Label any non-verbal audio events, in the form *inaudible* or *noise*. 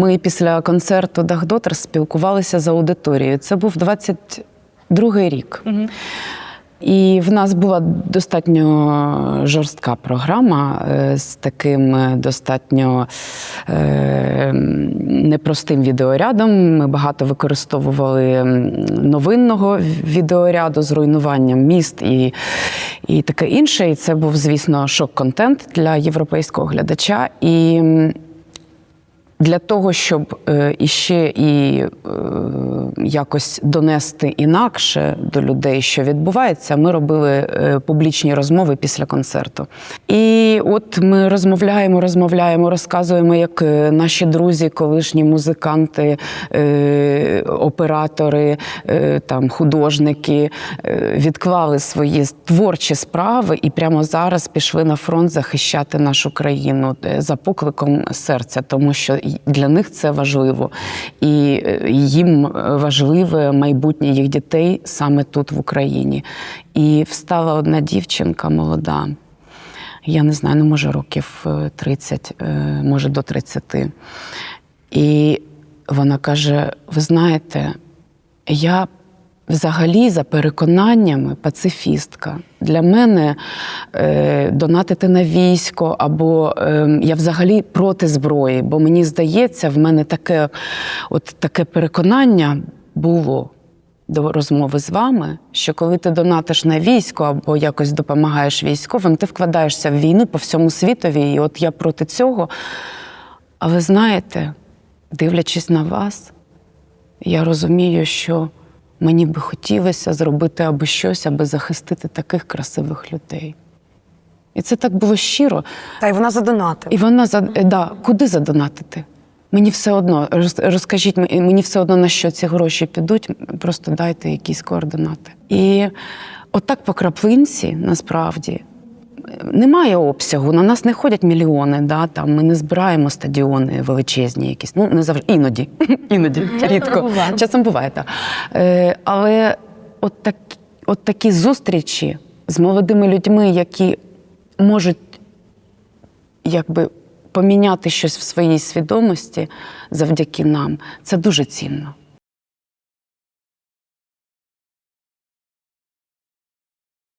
Ми після концерту Дагдотер спілкувалися з аудиторією. Це був 22-й рік. І в нас була достатньо жорстка програма е, з таким е, достатньо е, непростим відеорядом. Ми багато використовували новинного відеоряду з руйнуванням міст і, і таке інше. І це був, звісно, шок-контент для європейського глядача. І для того, щоб е, іще і е, якось донести інакше до людей, що відбувається, ми робили е, публічні розмови після концерту. І от ми розмовляємо, розмовляємо, розказуємо, як наші друзі, колишні музиканти, оператори, там художники відклали свої творчі справи і прямо зараз пішли на фронт захищати нашу країну за покликом серця, тому що для них це важливо, і е, їм важливе майбутнє їх дітей саме тут, в Україні. І встала одна дівчинка молода. Я не знаю, ну може років е, 30, е, може до 30. І вона каже: ви знаєте, я взагалі за переконаннями пацифістка. Для мене е, донатити на військо, або е, я взагалі проти зброї, бо мені здається, в мене таке, от таке переконання було. До розмови з вами, що коли ти донатиш на військо або якось допомагаєш військовим, ти вкладаєшся в війну по всьому світові. І от я проти цього. Але знаєте, дивлячись на вас, я розумію, що мені би хотілося зробити аби щось, аби захистити таких красивих людей. І це так було щиро. Та й вона задонатила. І вона за е, да, куди задонатити? Мені все одно, розкажіть мені все одно на що ці гроші підуть, просто дайте якісь координати. І отак по краплинці насправді немає обсягу. На нас не ходять мільйони. Да, там, ми не збираємо стадіони величезні якісь. Ну, не завжди іноді. *laughs* іноді, рідко. буває. Часом буває так. Е, але от, так, от такі зустрічі з молодими людьми, які можуть якби поміняти щось в своїй свідомості завдяки нам, це дуже цінно.